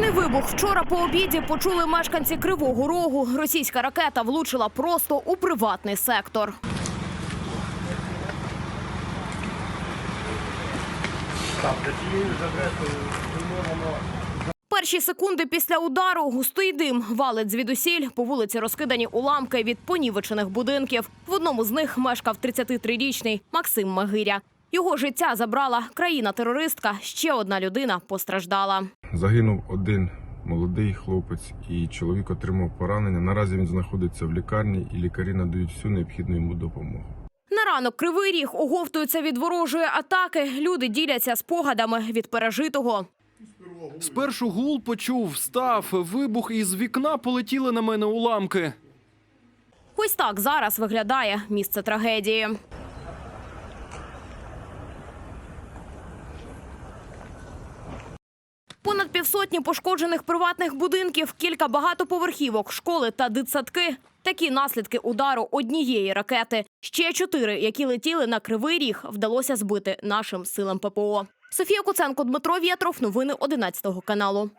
Вибух вчора по обіді почули мешканці Кривого Рогу. Російська ракета влучила просто у приватний сектор. Перші секунди після удару густий дим валить звідусіль. По вулиці розкидані уламки від понівечених будинків. В одному з них мешкав 33-річний Максим Магиря. Його життя забрала країна-терористка. Ще одна людина постраждала. Загинув один молодий хлопець, і чоловік отримав поранення. Наразі він знаходиться в лікарні, і лікарі надають всю необхідну йому допомогу. На ранок кривий ріг оговтується від ворожої атаки. Люди діляться спогадами від пережитого. Спершу гул почув, встав, вибух і з вікна полетіли на мене уламки. Ось так зараз виглядає місце трагедії. Понад півсотні пошкоджених приватних будинків, кілька багатоповерхівок, школи та дитсадки. Такі наслідки удару однієї ракети. Ще чотири, які летіли на кривий ріг, вдалося збити нашим силам ППО. Софія Куценко, Дмитро Вєтров. Новини 11 каналу.